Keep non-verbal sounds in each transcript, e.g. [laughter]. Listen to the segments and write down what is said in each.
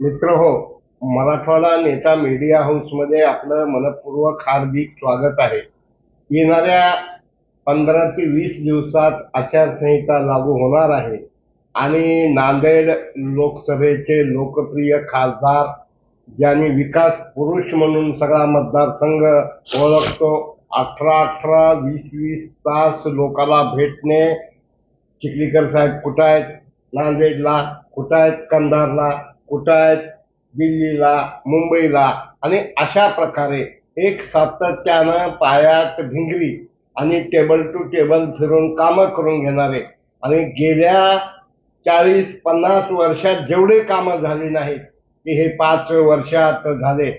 मित्र हो. मराठवाडा नेता मीडिया हाऊसमध्ये आपलं मनपूर्वक हार्दिक स्वागत आहे. येणाऱ्या पंधरा ते वीस दिवसात आचारसंहिता लागू होणार आहे. आणि नांदेड लोकसभेचे लोकप्रिय खासदार ज्यांनी विकास पुरुष म्हणून सगळा मतदारसंघ ओळखतो अठरा अठरा वीस वीस तास लोकाला भेटणे. चिखलीकर साहेब कुठं आहेत? नांदेडला कुठं आहेत? कंधारला? कुठं आहेत? दिल्लीला मुंबईला. आणि अशा प्रकारे एक सातत्यानं पायात भिंगरी आणि टेबल टू टेबल फिरून कामं करून घेणारे. आणि गेल्या चाळीस पन्नास वर्षात जेवढे कामं झाली नाहीत की हे पाच वर्षात झाले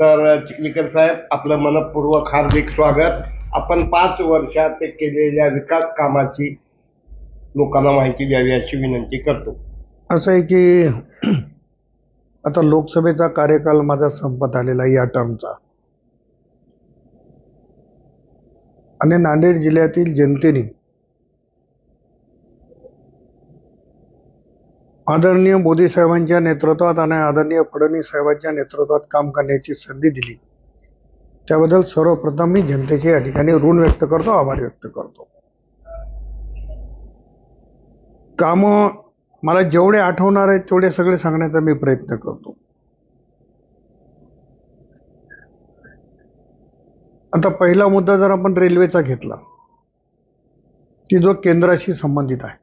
तर चिखलीकर साहेब आपलं मनपूर्वक हार्दिक स्वागत. आपण पाच वर्षात ते केलेल्या विकास कामाची लोकांना माहिती द्यावी अशी विनंती करतो. असं आहे की आता लोकसभेचा कार्यकाल माझा संपत आलेला आहे या टर्मचा आणि नांदेड जिल्ह्यातील जनतेने आदरणीय मोदी साहेबांच्या नेतृत्वात आणि आदरणीय फडणवीस साहेबांच्या नेतृत्वात काम करण्याची संधी दिली. त्याबद्दल सर्वप्रथम मी जनतेचे या ठिकाणी ऋण व्यक्त करतो आभार व्यक्त करतो. कामं मला जेवढे आठवणार आहेत तेवढे सगळे सांगण्याचा मी प्रयत्न करतो. आता पहिला मुद्दा जर आपण रेल्वेचा घेतला की जो केंद्राशी संबंधित आहे.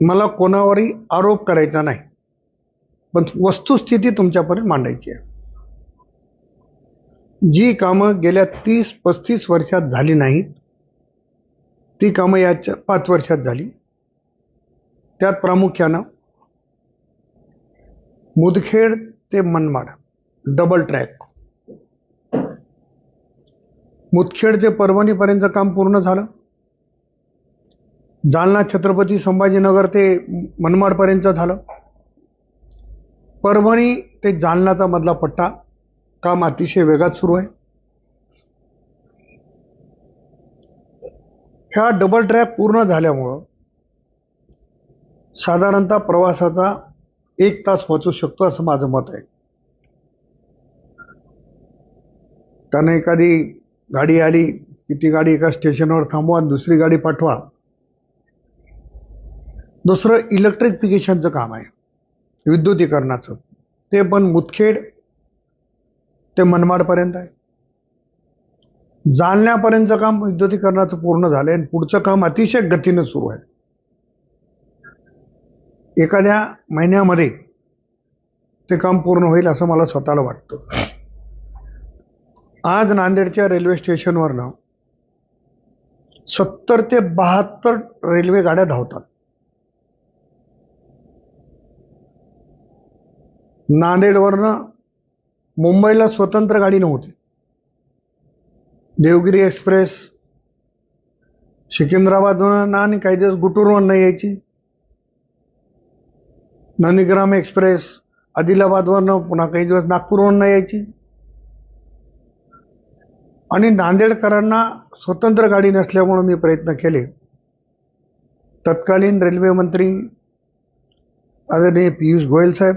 मला कोणावरही आरोप करायचा नाही पण वस्तुस्थिती तुमच्यापर्यंत मांडायची आहे. जी कामं गेल्या तीस पस्तीस वर्षात झाली नाहीत ती कामं याच्या पाच वर्षात झाली. त्यात प्रामुख्यानं मुदखेड ते मनमाड डबल ट्रॅक मुदखेड ते परभणीपर्यंत काम पूर्ण झालं. जालना छत्रपती संभाजीनगर ते मनमाडपर्यंत झालं. परभणी ते जालनाचा मधला पट्टा काम अतिशय वेगात सुरू आहे. ह्या डबल ट्रॅक पूर्ण झाल्यामुळं साधारणतः प्रवासाचा एक तास वाचू शकतो असं माझं मत आहे. त्यानं एखादी गाडी आली की ती गाडी एका स्टेशनवर थांबवा दुसरी गाडी पाठवा. दुसरं इलेक्ट्रिफिकेशनचं काम आहे विद्युतीकरणाचं. ते पण मुदखेड ते मनमाडपर्यंत आहे. जालन्यापर्यंतचं काम विद्युतीकरणाचं पूर्ण झालं आणि पुढचं काम अतिशय गतीनं सुरू आहे. एखाद्या महिन्यामध्ये ते काम पूर्ण होईल असं मला स्वतःला वाटतं. आज नांदेडच्या रेल्वे स्टेशनवरनं सत्तर ते बहात्तर रेल्वे गाड्या धावतात. नांदेडवरनं मुंबईला स्वतंत्र गाडी नव्हती. देवगिरी एक्सप्रेस सिकंदराबादवरून आणि काही दिवस गुटूरवरून यायची. नंदीग्राम एक्सप्रेस आदिलाबादवरनं पुन्हा काही दिवस नागपूरवरून यायची. आणि नांदेडकरांना स्वतंत्र गाडी नसल्यामुळं मी प्रयत्न केले. तत्कालीन रेल्वे मंत्री आदरणीय पियुष गोयल साहेब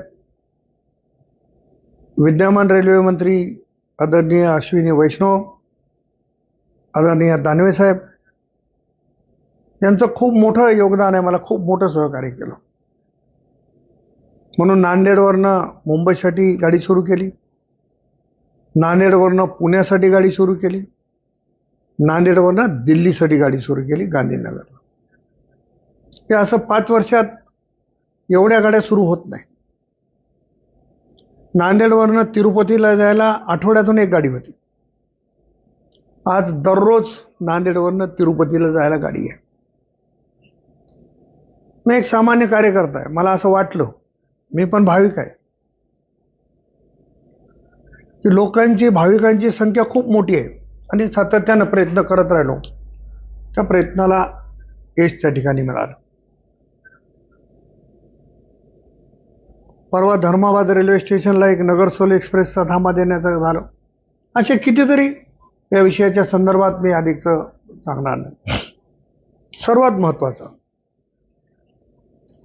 विद्यमान रेल्वे मंत्री आदरणीय अश्विनी वैष्णव आदरणीय दानवे साहेब यांचं खूप मोठं योगदान आहे. मला खूप मोठं सहकार्य केलं. म्हणून नांदेडवरनं मुंबईसाठी गाडी सुरू केली. नांदेडवरनं पुण्यासाठी गाडी सुरू केली. नांदेडवरनं दिल्लीसाठी गाडी सुरू केली गांधीनगरला. हे असं पाच वर्षात एवढ्या गाड्या सुरू होत नाही. नांदेडवरनं तिरुपतीला जायला आठवड्यातून एक गाडी होती. आज दररोज नांदेडवरनं तिरुपतीला जायला गाडी आहे. मी एक सामान्य कार्यकर्ता आहे. मला असं वाटलं. मी पण भाविक आहे. की लोकांची भाविकांची संख्या खूप मोठी आहे. आणि सातत्यानं प्रयत्न करत राहिलो. त्या प्रयत्नाला यश त्या ठिकाणी मिळालं. परवा धर्माबाद रेल्वे स्टेशनला एक नगरसोल एक्सप्रेसचा थांबा देण्याचं झालं. असे कितीतरी या विषयाच्या संदर्भात मी अधिकचं सांगणार नाही. सर्वात महत्त्वाचं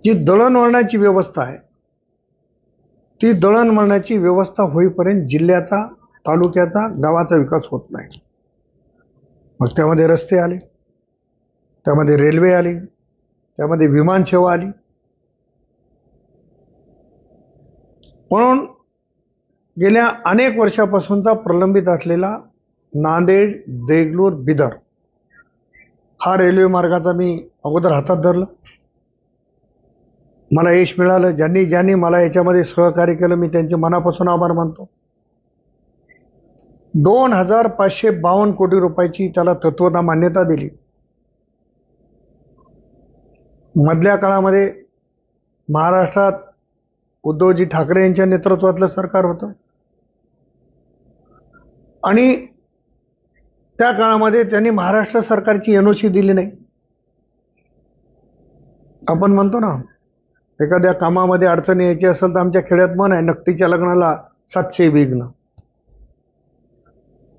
जी दळणवळणाची व्यवस्था आहे ती दळणवळणाची व्यवस्था होईपर्यंत जिल्ह्याचा तालुक्याचा गावाचा विकास होत नाही. मग त्यामध्ये रस्ते आले त्यामध्ये रेल्वे आली त्यामध्ये विमानसेवा आली. म्हणून गेल्या अनेक वर्षापासूनचा प्रलंबित असलेला नांदेड देगलूर बिदर. हा रेल्वे मार्गाचा मी अगोदर हातात धरलं. मला यश मिळालं. ज्यांनी ज्यांनी मला याच्यामध्ये सहकार्य केलं मी त्यांचे मनापासून आभार मानतो. दोन हजार पाचशे बावन्न कोटी रुपयाची त्याला तत्वता मान्यता दिली. मधल्या काळामध्ये महाराष्ट्रात उद्धवजी ठाकरे यांच्या नेतृत्वातलं सरकार होतं. आणि त्या काळामध्ये त्यांनी महाराष्ट्र सरकारची एनओसी दिली नाही. आपण म्हणतो ना एखाद्या कामामध्ये अडचणी यायची असेल तर आमच्या खेड्यात मन आहे नकटीच्या लग्नाला सातशे विघ्न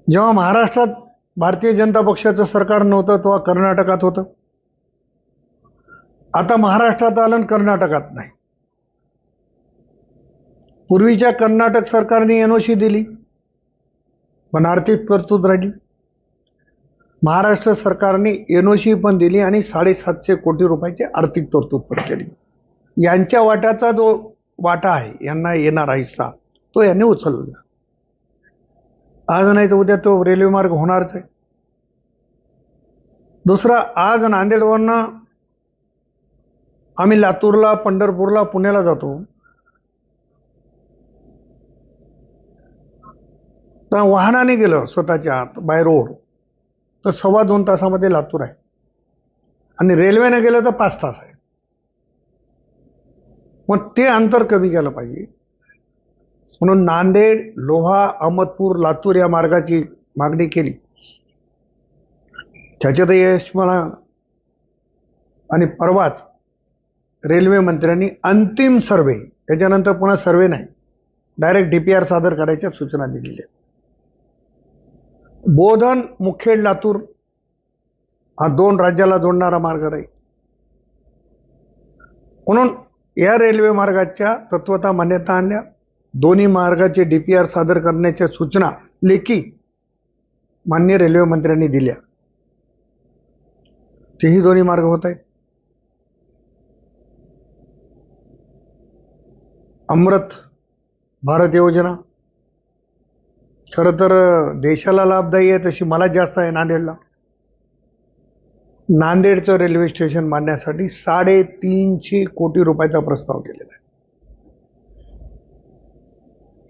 जेव्हा महाराष्ट्रात भारतीय जनता पक्षाचं सरकार नव्हतं तेव्हा कर्नाटकात होतं. आता महाराष्ट्रात आलं आणि कर्नाटकात नाही. पूर्वीच्या कर्नाटक सरकारने एनओसी दिली पण आर्थिक तरतूद राहिली. महाराष्ट्र सरकारने एनओसी पण दिली आणि साडेसातशे कोटी रुपयाची आर्थिक तरतूद पण केली. यांच्या वाट्याचा जो वाटा आहे यांना येणारा हिस्सा तो यांनी उचलला. आज नाही तर उद्या तो रेल्वे मार्ग होणारच आहे. दुसरा आज नांदेडवरनं आम्ही लातूरला पंढरपूरला पुण्याला जातो. तर वाहनाने गेलं स्वतःच्या आत बाय रोड. तर सव्वा दोन तासामध्ये लातूर आहे. आणि रेल्वेने गेलं तर पाच तास आहे. मग ते अंतर कमी केलं पाहिजे. म्हणून नांदेड लोहा अहमदपूर लातूर या मार्गाची मागणी केली. त्याच्यात यश मला आणि परवाच रेल्वे मंत्र्यांनी अंतिम सर्वे त्याच्यानंतर पुन्हा सर्वे नाही डायरेक्ट डी पी आर सादर करायच्या सूचना दिलेल्या बोधन मुखेड लातूर हा दोन राज्याला जोडणारा मार्ग राहील म्हणून या रेल्वे मार्गाच्या तत्वता मान्यता आणल्या. दोन्ही मार्गाचे डी पी आर सादर करण्याच्या सूचना लेखी मान्य रेल्वे मंत्र्यांनी दिल्या. तेही दोन्ही मार्ग होत आहेत. अमृत भारत योजना खरं तर देशाला लाभदायी आहे तशी मला जास्त आहे नांदेडला. नांदेडचं रेल्वे स्टेशन बांधण्यासाठी साडेतीनशे कोटी रुपयाचा प्रस्ताव केलेला आहे.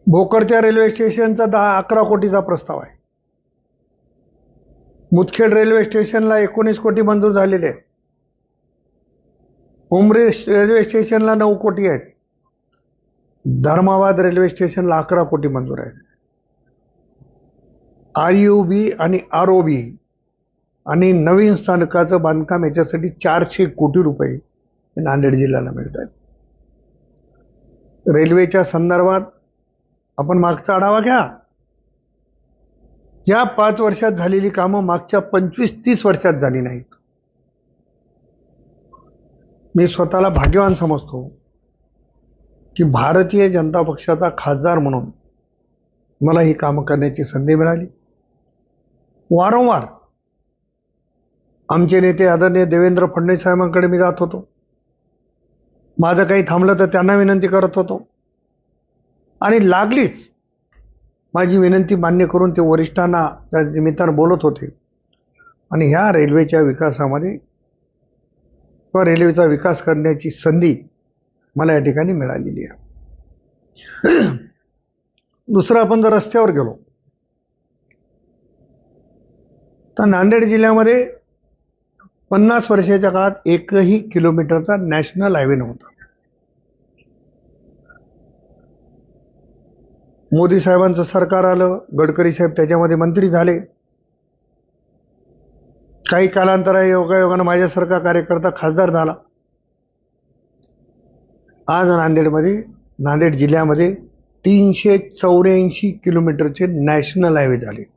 भोकरच्या रेल्वे स्टेशनचा दहा अकरा कोटीचा प्रस्ताव आहे. मुदखेड रेल्वे स्टेशनला एकोणीस कोटी मंजूर झालेले आहेत. उमरी रेल्वे स्टेशनला नऊ कोटी आहेत. धर्माबाद रेल्वे स्टेशनला अकरा कोटी मंजूर आहेत. आर यू बी आणि आर ओ बी आणि नवीन स्थानकाचं बांधकाम याच्यासाठी चारशे कोटी रुपये हे नांदेड जिल्ह्याला मिळत आहेत रेल्वेच्या संदर्भात आपण मागचा आढावा घ्या. या पाच वर्षात झालेली कामं मागच्या पंचवीस तीस वर्षात झाली नाहीत. मी स्वतःला भाग्यवान समजतो की भारतीय जनता पक्षाचा खासदार म्हणून मला ही कामं करण्याची संधी मिळाली. वारंवार आमचे नेते आदरणीय देवेंद्र फडणवीस साहेबांकडे मी जात होतो. माझं काही थांबलं तर त्यांना विनंती करत होतो. आणि लागलीच माझी विनंती मान्य करून ते वरिष्ठांना त्या निमित्तानं बोलत होते. आणि ह्या रेल्वेच्या विकासामध्ये किंवा रेल्वेचा विकास करण्याची संधी मला या ठिकाणी मिळालेली आहे. [clears throat] दुसरं आपण जर रस्त्यावर गेलो तर नांदेड जिल्ह्यामध्ये पन्नास वर्षाच्या काळात एकही किलोमीटरचा नॅशनल हायवे नव्हता. मोदी साहेबांचं सरकार आलं गडकरी साहेब त्याच्यामध्ये मंत्री झाले. काही कालांतरा योगायोगानं माझ्यासारखा कार्यकर्ता खासदार झाला. आज नांदेडमध्ये नांदेड जिल्ह्यामध्ये तीनशे चौऱ्याऐंशी किलोमीटरचे नॅशनल हायवे झाले.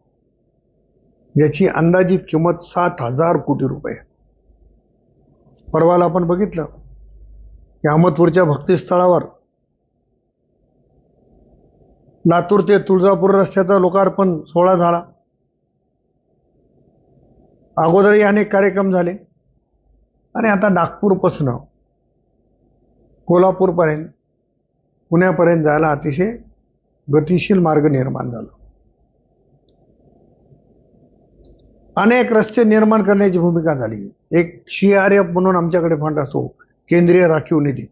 ज्याची अंदाजित किंमत सात हजार कोटी रुपये. परवाला आपण बघितलं. की अहमदपूरच्या भक्तिस्थळावर लातूर ते तुळजापूर रस्त्याचा लोकार्पण सोहळा झाला. अगोदरही अनेक कार्यक्रम झाले. आणि आता नागपूरपासनं कोल्हापूरपर्यंत पुण्यापर्यंत जायला अतिशय गतिशील मार्ग निर्माण झाला. अनेक रस्ते निर्माण करण्याची भूमिका झाली. एक सी आर एफ म्हणून आमच्याकडे फंड असतो केंद्रीय राखीव निधी.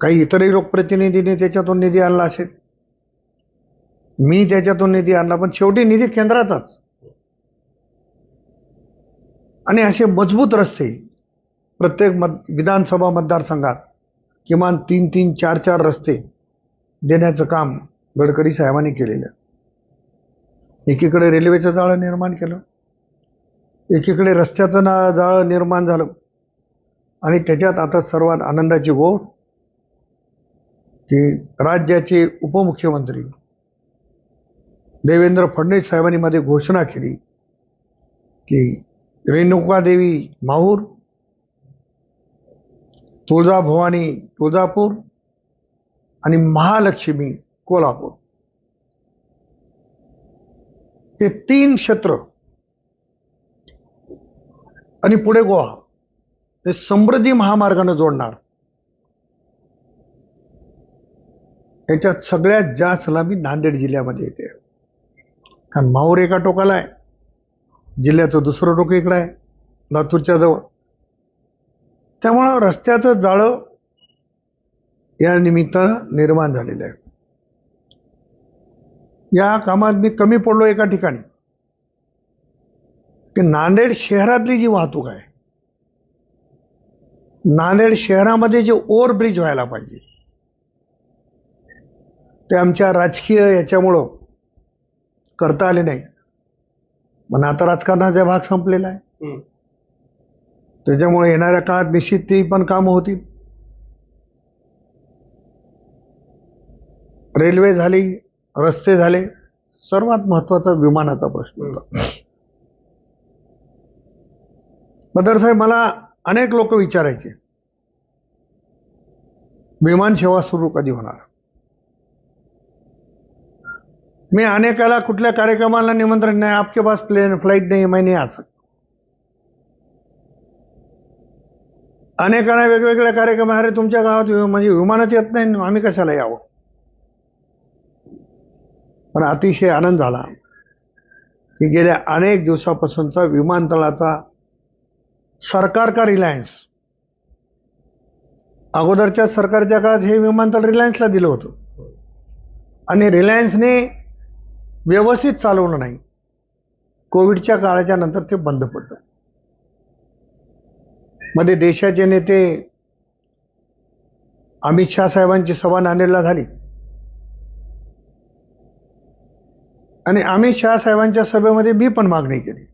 काही इतरही लोकप्रतिनिधींनी त्याच्यातून निधी आणला असेल. मी त्याच्यातून निधी आणला पण शेवटी निधी केंद्राचाच. आणि असे मजबूत रस्ते प्रत्येक मत विधानसभा मतदारसंघात किमान तीन तीन चार चार रस्ते देण्याचं काम गडकरी साहेबांनी केलेलं आहे. एकीकडे रेल्वेचं जाळं निर्माण केलं. एकीकडे रस्त्याचं ना जाळं निर्माण झालं. आणि त्याच्यात आता सर्वात आनंदाची गोष्ट की राज्याचे उपमुख्यमंत्री देवेंद्र फडणवीस साहेबांनी मध्ये घोषणा केली की रेणुकादेवी माहूर तुळजाभवानी तुळजापूर आणि महालक्ष्मी कोल्हापूर. हे तीन क्षेत्र आणि पुढे गोवा. हे समृद्धी महामार्गाने जोडणार. याच्यात सगळ्यात जास्त लांबी नांदेड जिल्ह्यामध्ये येते. कारण माहूर एका टोकाला आहे. जिल्ह्याचं दुसरं टोक इकडं आहे. लातूरच्या जवळ. त्यामुळं रस्त्याचं जाळं या निमित्तानं निर्माण झालेलं आहे. या कामात मी कमी पडलो एका ठिकाणी. की नांदेड शहरातली जी वाहतूक आहे नांदेड शहरामध्ये जे ओव्हरब्रिज व्हायला पाहिजे ते आमच्या राजकीय याच्यामुळं करता आले नाही. पण आता राजकारणाचा भाग संपलेला आहे. त्याच्यामुळे येणाऱ्या काळात निश्चित ती पण कामं होतील. रेल्वे झाली रस्ते झाले. सर्वात महत्त्वाचा विमानाचा प्रश्न होता. बदर साहेब मला अनेक लोक विचारायचे. विमान सेवा सुरू कधी होणार? मी अनेकाला कुठल्या कार्यक्रमाला निमंत्रण नाही आपके पास प्लेन फ्लाईट नाही मैं नाही आ सकता. अनेकांना वेगवेगळ्या कार्यक्रम अरे तुमच्या गावात वि- म्हणजे विमानाच येत नाही आम्ही कशाला यावं? पण अतिशय आनंद झाला की गेल्या अनेक दिवसापासूनचा विमानतळाचा सरकार का रिलायन्स. अगोदरच्या सरकारच्या काळात हे विमानतळ रिलायन्सला दिलं होतं. आणि रिलायन्सने व्यवस्थित चालवलं नाही. कोविडच्या काळाच्या नंतर ते बंद पडलं. मध्ये देशाचे नेते अमित शहा साहेबांची सभा नांदेडला झाली. आणि आम्ही शहा साहेबांच्या सभेमध्ये मी पण मागणी केली.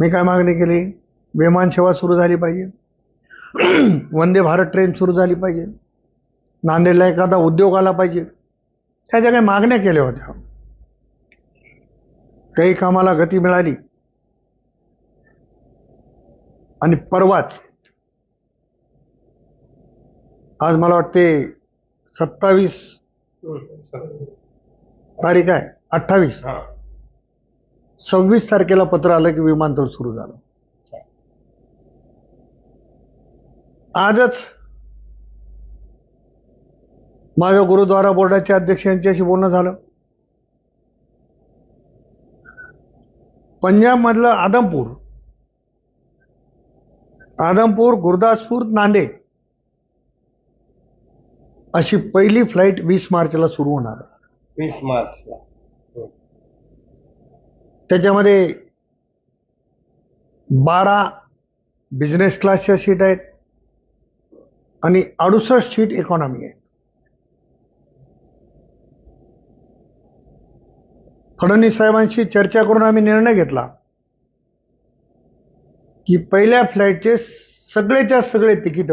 मी काय मागणी केली? विमान सेवा सुरू झाली पाहिजे. [clears throat] वंदे भारत ट्रेन सुरू झाली पाहिजे. नांदेडला एखादा उद्योग आला पाहिजे. ह्या ज्या काही मागण्या केल्या होत्या काही कामाला गती मिळाली. आणि परवाच आज मला वाटते सत्तावीस तारीख आहे अठ्ठावीस. सव्वीस तारखेला पत्र आलं की विमानतळ सुरू झालं. आजच माझं गुरुद्वारा बोर्डाच्या अध्यक्ष यांच्याशी बोलणं झालं. पंजाबमधलं आदमपूर आदमपूर गुरदासपूर नांदेड अशी पहिली फ्लाईट वीस मार्चला सुरू होणार. आहे. वीस मार्चला त्याच्यामध्ये बारा बिझनेस क्लासच्या सीट आहेत आणि अडुसष्ट सीट इकॉनॉमी आहे फडणवीस साहेबांशी चर्चा करून आम्ही निर्णय घेतला की पहिल्या फ्लाईटचे सगळेच्या सगळे तिकीट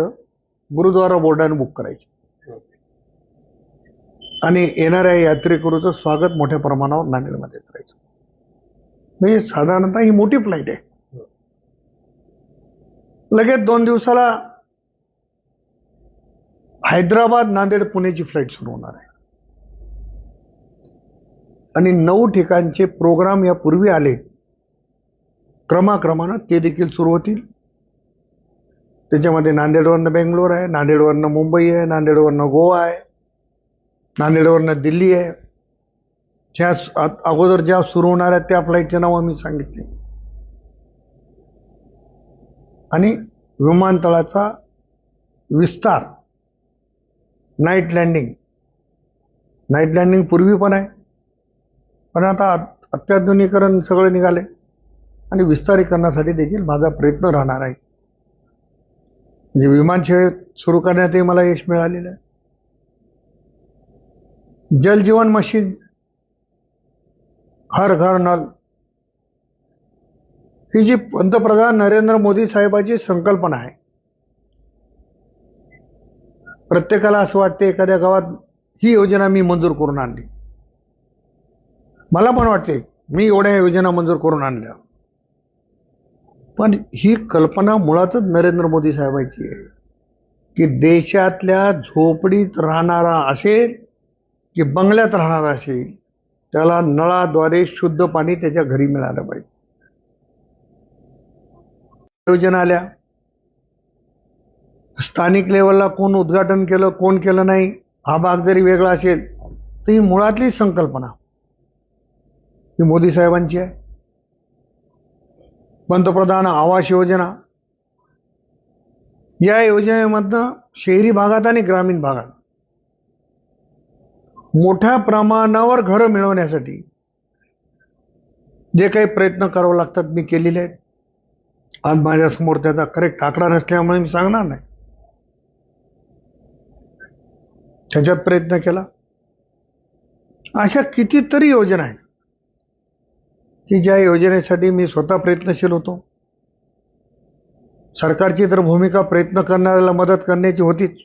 गुरुद्वारा बोर्डाने बुक करायचे. आणि येणाऱ्या यात्रेकरूचं स्वागत मोठ्या प्रमाणावर नांदेडमध्ये करायचं. म्हणजे साधारणतः ही मोठी फ्लाईट आहे. लगेच दोन दिवसाला हैदराबाद नांदेड पुणेची फ्लाईट सुरू होणार आहे. आणि नऊ ठिकाणचे प्रोग्राम यापूर्वी आले. क्रमाक्रमानं ते देखील सुरू होतील. त्याच्यामध्ये नांदेडवरनं बेंगलोर आहे नांदेडवरनं मुंबई आहे नांदेडवरनं गोवा आहे. नांदेडवरनं दिल्ली आहे. ज्या अगोदर ज्या सुरू होणार आहेत त्या फ्लाईटचे नावं मी सांगितले. आणि विमानतळाचा विस्तार नाईट लँडिंग. नाईट लँडिंग पूर्वी पण आहे. पण आता अत्याधुनिकरण सगळं निघाले. आणि विस्तारीकरणासाठी देखील माझा प्रयत्न राहणार आहे. म्हणजे विमानसेवेत सुरू करण्यातही मला यश मिळालेलं आहे. जल जीवन मशीन हर घर नल. ही जी पंतप्रधान नरेंद्र मोदी साहेबाची संकल्पना आहे. प्रत्येकाला असं वाटते एखाद्या गावात ही योजना मी मंजूर करून आणली. मला पण वाटते मी एवढ्या योजना मंजूर करून आणल्या. पण ही कल्पना मुळातच नरेंद्र मोदी साहेबांची आहे. की देशातल्या झोपडीत राहणारा असेल की बंगल्यात राहणार असेल त्याला नळाद्वारे शुद्ध पाणी त्याच्या घरी मिळालं पाहिजे. योजना आल्या. स्थानिक लेवलला कोण उद्घाटन केलं कोण केलं नाही हा भाग जरी वेगळा असेल तर ही मुळातली संकल्पना ही मोदी साहेबांची आहे. पंतप्रधान आवास योजना. या योजनेमधनं शहरी भागात आणि ग्रामीण भागात मोठ्या प्रमाणावर घरं मिळवण्यासाठी जे काही प्रयत्न करावं लागतात मी केलेले आहेत. आज माझ्यासमोर त्याचा करेक्ट आकडा नसल्यामुळे मी सांगणार नाही. त्याच्यात प्रयत्न केला. अशा कितीतरी योजना आहेत की ज्या योजनेसाठी मी स्वतः प्रयत्नशील होतो. सरकारची तर भूमिका प्रयत्न करणाऱ्याला मदत करण्याची होतीच.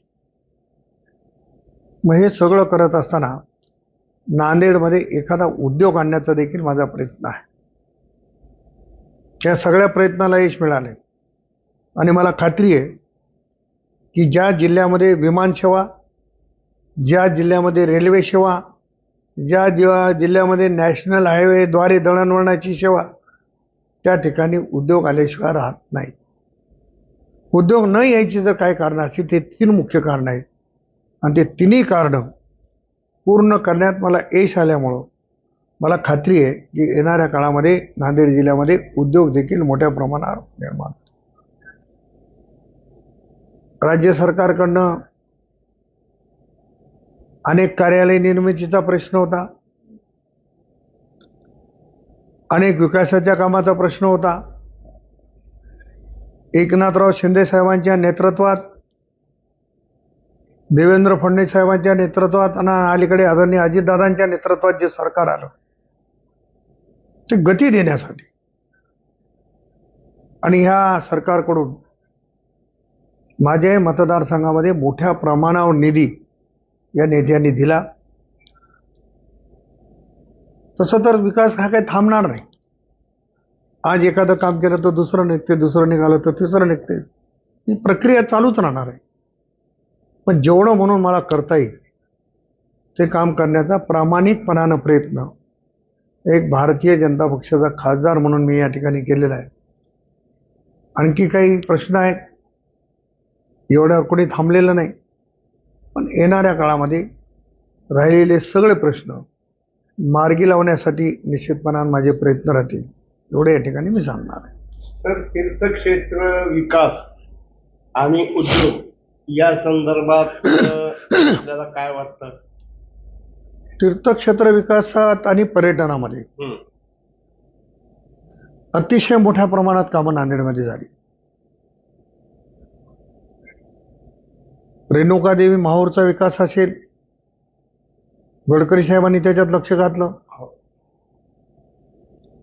मग हे सगळं करत असताना नांदेडमध्ये एखादा उद्योग आणण्याचा देखील माझा प्रयत्न आहे. त्या सगळ्या प्रयत्नाला यश मिळाले आणि मला खात्री आहे की ज्या जिल्ह्यामध्ये विमानसेवा ज्या जिल्ह्यामध्ये रेल्वे सेवा ज्या ज्या जिल्ह्यामध्ये नॅशनल हायवेद्वारे दळणवळणाची सेवा त्या ठिकाणी उद्योग आल्याशिवाय राहत नाही उद्योग न यायची जर काय कारण असतील ते तीन मुख्य कारण आहेत. आणि ते तिन्ही कारणं पूर्ण करण्यात मला यश आल्यामुळं मला खात्री आहे की येणाऱ्या काळामध्ये नांदेड जिल्ह्यामध्ये उद्योग देखील मोठ्या प्रमाणावर निर्माण राज्य सरकारकडनं अनेक कार्यालय निर्मितीचा प्रश्न होता. अनेक विकासाच्या कामाचा प्रश्न होता. एकनाथराव शिंदे साहेबांच्या नेतृत्वात देवेंद्र फडणवीस साहेबांच्या नेतृत्वात आणि अलीकडे आदरणीय अजितदादांच्या नेतृत्वात जे सरकार आलं ते गती देण्यासाठी. आणि ह्या सरकारकडून माझ्या मतदारसंघामध्ये मोठ्या प्रमाणावर निधी या नेत्यांनी दिला. तसं तर विकास हा काही थांबणार नाही. आज एखादं काम केलं तर दुसरं निघते दुसरं निघालं तर तिसरं निघते ही प्रक्रिया चालूच राहणार आहे. पण जेवढं म्हणून मला करता येईल ते काम करण्याचा प्रामाणिकपणानं प्रयत्न. एक भारतीय जनता पक्षाचा खासदार म्हणून मी या ठिकाणी केलेला आहे. आणखी काही प्रश्न आहेत? एवढ्यावर कोणी थांबलेलं नाही. पण येणाऱ्या काळामध्ये राहिलेले सगळे प्रश्न मार्गी लावण्यासाठी निश्चितपणानं माझे प्रयत्न राहतील. एवढे या ठिकाणी मी सांगणार आहे. तर तीर्थक्षेत्र विकास आणि उद्योग या संदर्भात आपल्याला काय वाटतं? तीर्थक्षेत्र विकासात आणि पर्यटनामध्ये हं. अतिशय मोठ्या प्रमाणात कामं नांदेडमध्ये झाली. रेणुकादेवी माहूरचा विकास असेल गडकरी साहेबांनी त्याच्यात लक्ष घातलं.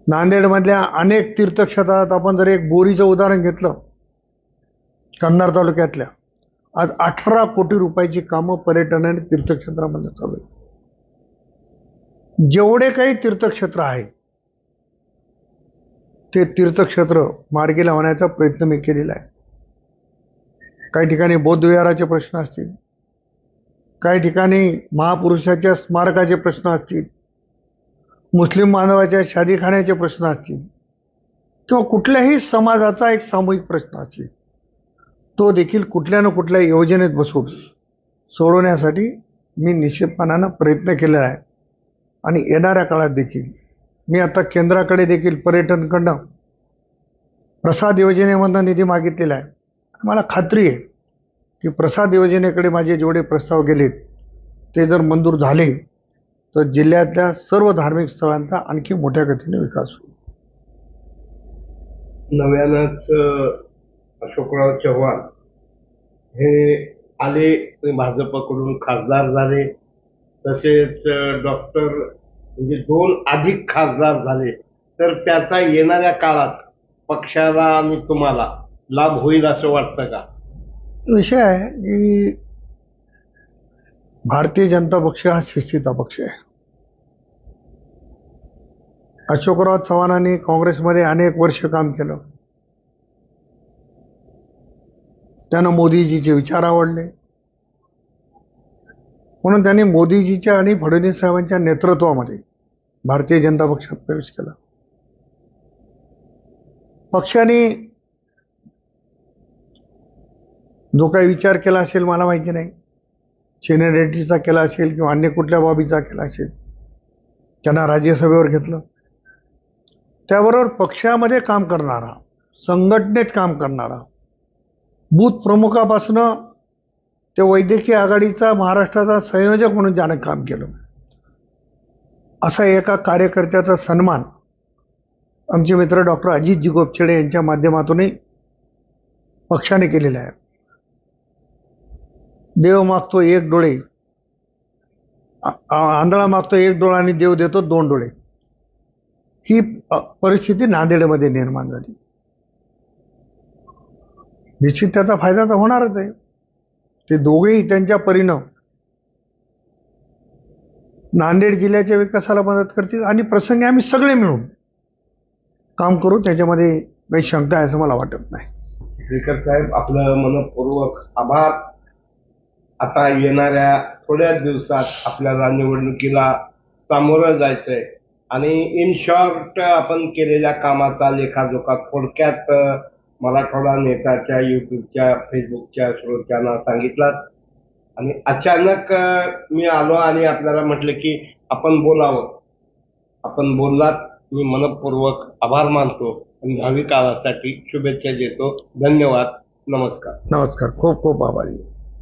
नांदेडमधल्या अनेक तीर्थक्षेत्रात आपण जर एक बोरीचं उदाहरण घेतलं कंधार तालुक्यातल्या आज अठरा कोटी रुपयाची कामं पर्यटन आणि तीर्थक्षेत्रामध्ये चालू आहेत. जेवढे काही तीर्थक्षेत्र आहेत ते तीर्थक्षेत्र मार्गी लावण्याचा प्रयत्न मी केलेला आहे. काही ठिकाणी बौद्ध विहाराचे प्रश्न असतील काही ठिकाणी महापुरुषाच्या स्मारकाचे प्रश्न असतील मुस्लिम बांधवाच्या शादीखान्याचे प्रश्न असतील किंवा कुठल्याही समाजाचा एक सामूहिक प्रश्न असेल तो देखील कुठल्या ना कुठल्या योजनेत बसून सोडवण्यासाठी मी निश्चितपणानं प्रयत्न केलेला आहे. आणि येणाऱ्या काळात देखील. मी आता केंद्राकडे देखील पर्यटनकडनं प्रसाद योजनेमधनं निधी मागितलेला आहे. मला खात्री आहे की प्रसाद योजनेकडे माझे जेवढे प्रस्ताव गेलेत ते जर मंजूर झाले तर जिल्ह्यातल्या सर्व धार्मिक स्थळांचा आणखी मोठ्या गतीने विकास होईल. नव्यानंच अशोकराव चव्हाण हे आले ते भाजपकडून खासदार झाले. तसेच डॉक्टर म्हणजे दोन अधिक खासदार झाले. तर त्याचा येणाऱ्या काळात पक्षाला आणि तुम्हाला लाभ होईल असं वाटतं का? विषय आहे की भारतीय जनता पक्ष हा शिस्तीचा पक्ष आहे. अशोकराव चव्हाणांनी काँग्रेसमध्ये अनेक वर्ष काम केलं. त्यांना मोदीजीचे विचार आवडले. म्हणून त्यांनी मोदीजीच्या आणि फडणवीस साहेबांच्या नेतृत्वामध्ये भारतीय जनता पक्षात प्रवेश केला. पक्षाने जो काही विचार केला असेल मला माहिती नाही. सेनेटरीचा केला असेल किंवा अन्य कुठल्या बाबीचा केला असेल त्यांना राज्यसभेवर घेतलं. त्याबरोबर पक्षामध्ये काम करणारा संघटनेत काम करणारा बूथ प्रमुखापासनं ते वैद्यकीय आघाडीचा महाराष्ट्राचा संयोजक म्हणून ज्यानं काम केलं. असा एका कार्यकर्त्याचा सन्मान आमचे मित्र डॉक्टर अजितजी गोपछेडे यांच्या माध्यमातूनही पक्षाने केलेला आहे. देव मागतो एक डोळे आंधळा मागतो एक डोळा आणि देव देतो दोन डोळे. ही परिस्थिती नांदेडमध्ये निर्माण झाली. निश्चित त्याचा फायदा तर होणारच आहे. ते दोघेही त्यांच्या परिणाम नांदेड जिल्ह्याच्या विकासाला मदत करतील आणि प्रसंगी आम्ही सगळे मिळून काम करू त्याच्यामध्ये काही शंका आहे असं मला वाटत नाही. श्रीकर साहेब आपलं मनपूर्वक आभार. आता येणाऱ्या थोड्याच दिवसात आपल्याला निवडणुकीला सामोरं जायचंय. आणि इन शॉर्ट आपण केलेल्या कामाचा लेखाजोखा थोडक्यात मराठवाडा नेताच्या युट्यूबच्या फेसबुकच्या श्रोत्यांना सांगितला. आणि अचानक मी आलो आणि आपल्याला म्हटलं की आपण बोलावं. आपण बोललात मी मनपूर्वक आभार मानतो आणि भावी काळासाठी शुभेच्छा देतो. धन्यवाद. नमस्कार. नमस्कार. खूप खूप आभारी.